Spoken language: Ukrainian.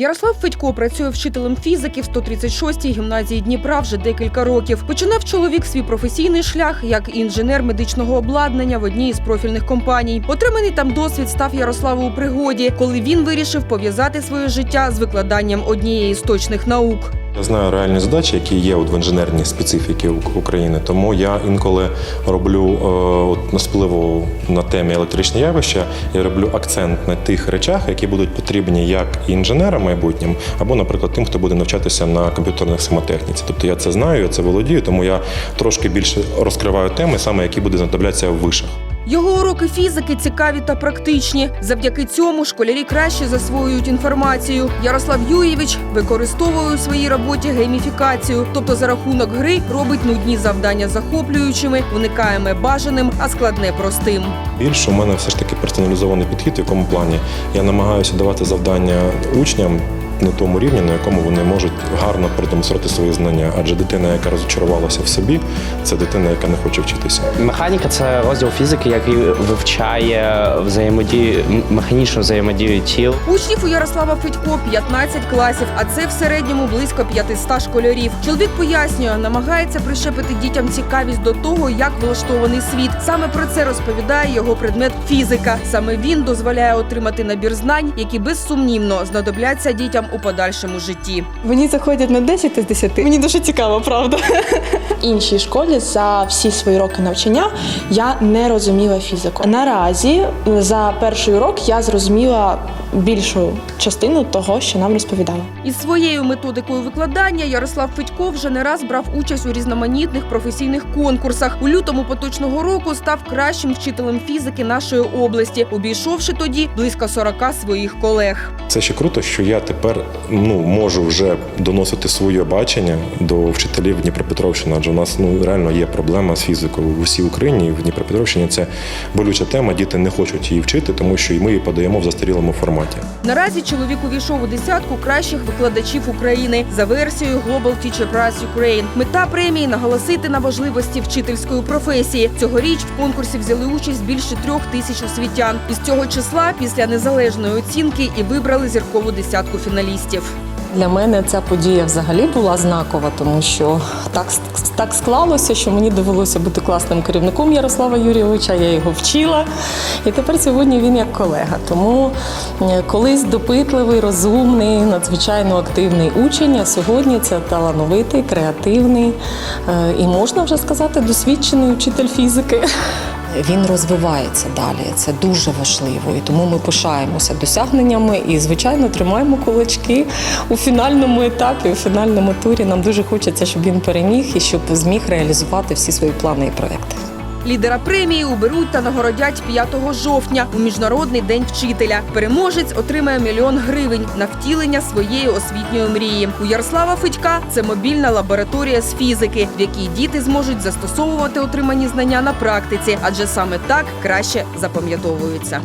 Ярослав Федько працює вчителем фізики в 136-й гімназії Дніпра вже декілька років. Починав чоловік свій професійний шлях як інженер медичного обладнання в одній із профільних компаній. Отриманий там досвід став Ярославу у пригоді, коли він вирішив пов'язати своє життя з викладанням однієї з точних наук. Я знаю реальні задачі, які є от в інженерній специфіки У- України. Тому я інколи роблю е, от особливо на темі електричні явища. Я роблю акцент на тих речах, які будуть потрібні як інженерам майбутнім, або, наприклад, тим, хто буде навчатися на комп'ютерних схемотехніці. Тобто я це знаю, я це володію, тому я трошки більше розкриваю теми, саме які будуть знадоблятися в вишах. Його уроки фізики цікаві та практичні. Завдяки цьому школярі краще засвоюють інформацію. Ярослав Юєвич використовує у своїй роботі гейміфікацію, тобто за рахунок гри робить нудні завдання захоплюючими, уникає бажаним, а складне простим. Більше у мене все ж таки персоналізований підхід, в якому плані я намагаюся давати завдання учням на тому рівні, на якому вони можуть гарно продемонструвати свої знання. Адже дитина, яка розчарувалася в собі, це дитина, яка не хоче вчитися. Механіка це розділ фізики, який вивчає взаємодію, механічну взаємодію тіл. Учнів у Ярослава Федько 15 класів, а це в середньому близько 500 школярів. Чоловік пояснює, намагається прищепити дітям цікавість до того, як влаштований світ. Саме про це розповідає його предмет фізика. Саме він дозволяє отримати набір знань, які безсумнівно знадобляться дітям у подальшому житті. Мені заходять на 10 з 10. Мені дуже цікаво, правда. Іншій школі за всі свої роки навчання я не розуміла фізику. Наразі за перший урок я зрозуміла більшу частину того, що нам розповідали. Із своєю методикою викладання Ярослав Федько вже не раз брав участь у різноманітних професійних конкурсах. У лютому поточного року став кращим вчителем фізики нашої області, обійшовши тоді близько 40 своїх колег. Це ще круто, що я тепер ну можу вже доносити своє бачення до вчителів Дніпропетровщини, адже у нас ну реально є проблема з фізикою в усій Україні. В Дніпропетровщині це болюча тема. Діти не хочуть її вчити, тому що і ми її подаємо в застарілому форматі. Наразі чоловік увійшов у десятку кращих викладачів України за версією Global Teacher Prize Ukraine. Мета премії наголосити на важливості вчительської професії. Цьогоріч в конкурсі взяли участь більше трьох тисяч освітян. Із цього числа після незалежної оцінки і вибрали зіркову десятку фіналістів. Для мене ця подія взагалі була знакова, тому що так, так склалося, що мені довелося бути класним керівником Ярослава Юрійовича. Я його вчила, і тепер сьогодні він як колега. Тому е, колись допитливий, розумний, надзвичайно активний учень. А сьогодні це талановитий, креативний е, і можна вже сказати, досвідчений учитель фізики. Він розвивається далі. Це дуже важливо, і тому ми пишаємося досягненнями і, звичайно, тримаємо кулачки у фінальному етапі, у фінальному турі. Нам дуже хочеться, щоб він переміг і щоб зміг реалізувати всі свої плани і проекти. Лідера премії уберуть та нагородять 5 жовтня у міжнародний день вчителя. Переможець отримає мільйон гривень на втілення своєї освітньої мрії. У Ярослава Федька це мобільна лабораторія з фізики, в якій діти зможуть застосовувати отримані знання на практиці, адже саме так краще запам'ятовуються.